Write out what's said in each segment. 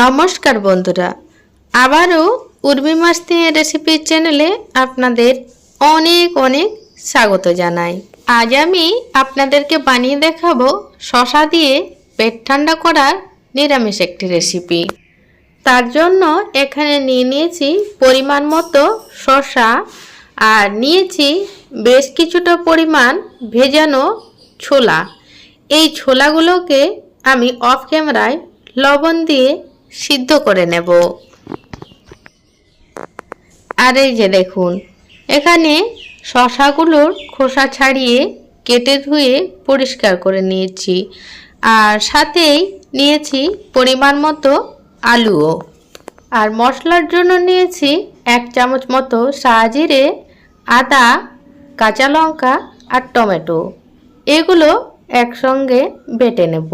নমস্কার বন্ধুরা। আবারও উর্মি মাস্তি রেসিপির চ্যানেলে আপনাদের অনেক অনেক স্বাগত জানাই। আজ আমি আপনাদেরকে বানিয়ে দেখাবো শশা দিয়ে পেট ঠান্ডা করার নিরামিষ একটি রেসিপি তার জন্য এখানে নিয়ে নিয়েছি পরিমাণ মতো শশা আর নিয়েছি বেশ কিছুটা পরিমাণ ভেজানো ছোলা। এই ছোলাগুলোকে আমি অফ ক্যামেরায় লবণ দিয়ে সিদ্ধ করে নেব। আর এই যে দেখুন, এখানে শশাগুলোর খোসা ছাড়িয়ে কেটে ধুয়ে পরিষ্কার করে নিয়েছি। আর সাথেই নিয়েছি পরিমাণ মতো আলুও। আর মশলার জন্য নিয়েছি এক চামচ মতো সাজিরে আদা, কাঁচা লঙ্কা আর টমেটো। এগুলো একসঙ্গে বেটে নেব।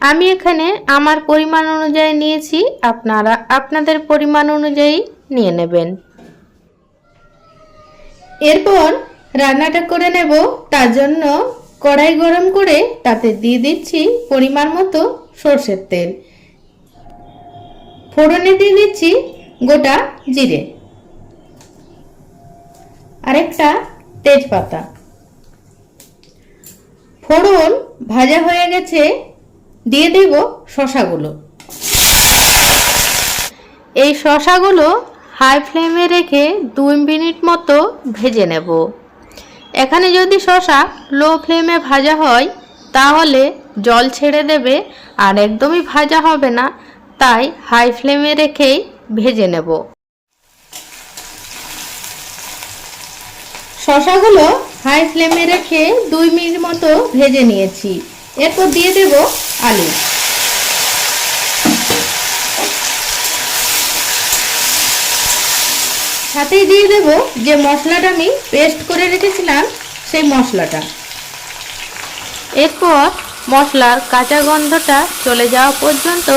আমি এখানে আমার পরিমাণ অনুযায়ী নিয়েছি, আপনারা আপনাদের পরিমাণ অনুযায়ী নিয়ে নেবেন। এরপর রান্নাটা করে নেব, তার জন্য কড়াই গরম করে তাতে দিয়ে দিচ্ছি পরিমাণ মতো সর্ষের তেল। ফোড়নে দিয়ে দিচ্ছি গোটা জিরে। আরেকটা তেজপাতা। ফোড়ন ভাজা হয়ে গেছে দিয়ে দেব শশাগুলো। এই শশাগুলো হাই ফ্লেমে রেখে দুই মিনিট মতো ভেজে নেব। এখানে যদি শশা লো ফ্লেমে ভাজা হয়, তাহলে জল ছেড়ে দেবে আর একদমই ভাজা হবে না, তাই হাই ফ্লেমে রেখেই ভেজে নেব। শশাগুলো হাই ফ্লেমে রেখে দুই মিনিট মতো ভেজে নিয়েছি। এরপর দিয়ে দেব আলু। সাথেই দিয়ে দেব যে মশলাটা আমি পেস্ট করে রেখেছিলাম, সেই মশলাটা। এরপর মশলার কাঁচা গন্ধটা চলে যাওয়া পর্যন্ত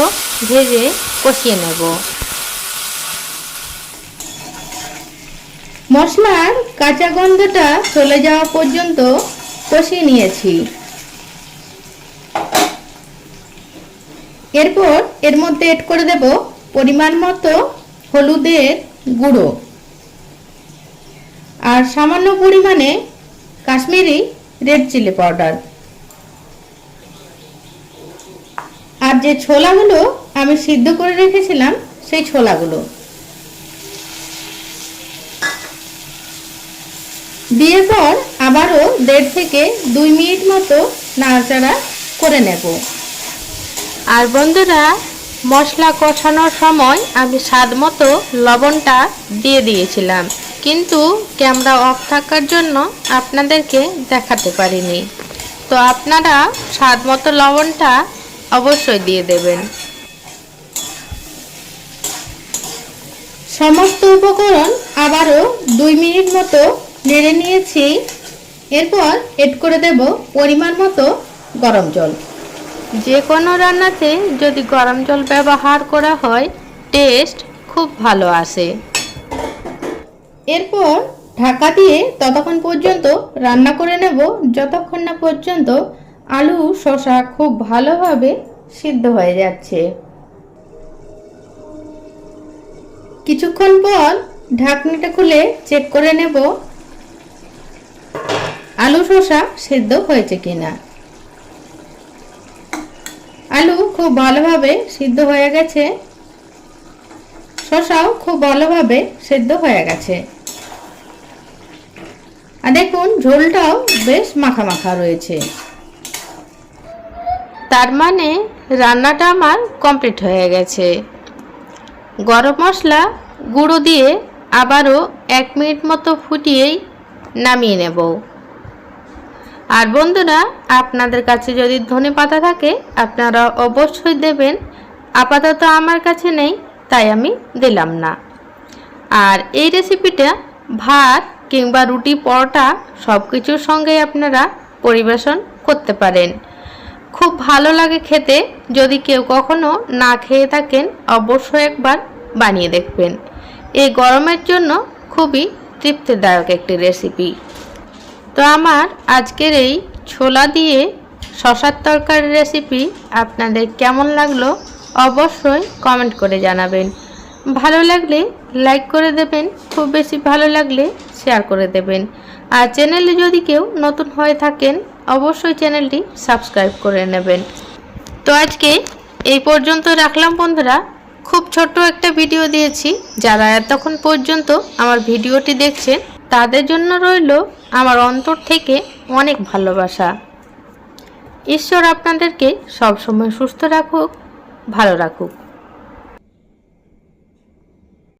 ভেজে কষিয়ে নেব। মশলার কাঁচা গন্ধটা চলে যাওয়া পর্যন্ত কষিয়ে নিয়েছি। এরপর এর মধ্যে এড করে দেব পরিমাণ মতো হলুদের গুঁড়ো। আর সামান্য পরিমাণে কাশ্মীরি রেড চিলি পাউডার আর যে ছোলাগুলো আমি সিদ্ধ করে রেখেছিলাম, সেই ছোলাগুলো। দিয়ে পর আবারও দেড় থেকে দুই মিনিট মতো নাড়াচাড়া করে নেব। আর বন্ধুরা, মশলা কষানোর সময় আমি স্বাদ মতো লবণটা দিয়ে দিয়েছিলাম। কিন্তু ক্যামেরা অফ থাকার জন্য আপনাদেরকে দেখাতে পারিনি। তো আপনারা স্বাদ মতো লবণটা অবশ্যই দিয়ে দেবেন। সমস্ত উপকরণ আবারও দুই মিনিট মতো নেড়ে নিয়েছি। এরপর এড করে দেব পরিমাণ মতো গরম জল। যে কোনো রান্নাতে যদি গরম জল ব্যবহার করা হয় টেস্ট খুব ভালো আসে। এরপর ঢাকা দিয়ে ততক্ষণ পর্যন্ত রান্না করে নেব। যতক্ষণ না পর্যন্ত আলু, শসা খুব ভালোভাবে সিদ্ধ হয়ে যাচ্ছে। কিছুক্ষণ পর ঢাকনিটা খুলে চেক করে নেব, আলু, শসা সিদ্ধ হয়েছে কিনা। আলু খুব ভালোভাবে সিদ্ধ হয়ে গেছে। শসাও খুব ভালোভাবে সিদ্ধ হয়ে গেছে। আর দেখুন, ঝোলটাও বেশ মাখা মাখা রয়েছে। তার মানে রান্নাটা আমার কমপ্লিট হয়ে গেছে। গরম মশলা গুঁড়ো দিয়ে আবারও এক মিনিট মতো ফুটিয়েই নামিয়ে নেব। আর বন্ধুরা, আপনাদের কাছে যদি ধনে পাতা থাকে, আপনারা অবশ্যই দেবেন। আপাতত আমার কাছে নেই, তাই আমি দিলাম না। আর এই রেসিপিটা ভাত কিংবা রুটি, পরোটা সব কিছুর সঙ্গেই আপনারা পরিবেশন করতে পারেন। খুব ভালো লাগে খেতে। যদি কেউ কখনো না খেয়ে থাকেন, অবশ্যই একবার বানিয়ে দেখবেন। এই গরমের জন্য খুবই তৃপ্তিদায়ক একটি রেসিপি তো আমার আজকের এই ছোলা দিয়ে শশার তরকারি রেসিপি আপনাদের কেমন লাগল অবশ্যই কমেন্ট করে জানাবেন। ভালো লাগলে লাইক করে দেবেন, খুব বেশি ভালো লাগলে শেয়ার করে দেবেন। আর চ্যানেলে যদি কেউ নতুন হয়ে থাকেন, অবশ্যই চ্যানেলটি সাবস্ক্রাইব করে নেবেন। তো আজকে এই পর্যন্ত রাখলাম বন্ধুরা। খুব ছোট্ট একটা ভিডিও দিয়েছি। যারা এতক্ষণ পর্যন্ত আমার ভিডিওটি দেখছেন তাদের জন্য রইল আমার অন্তর থেকে অনেক ভালোবাসা। ঈশ্বর আপনাদেরকে সবসময় সুস্থ রাখুক, ভালো রাখুক।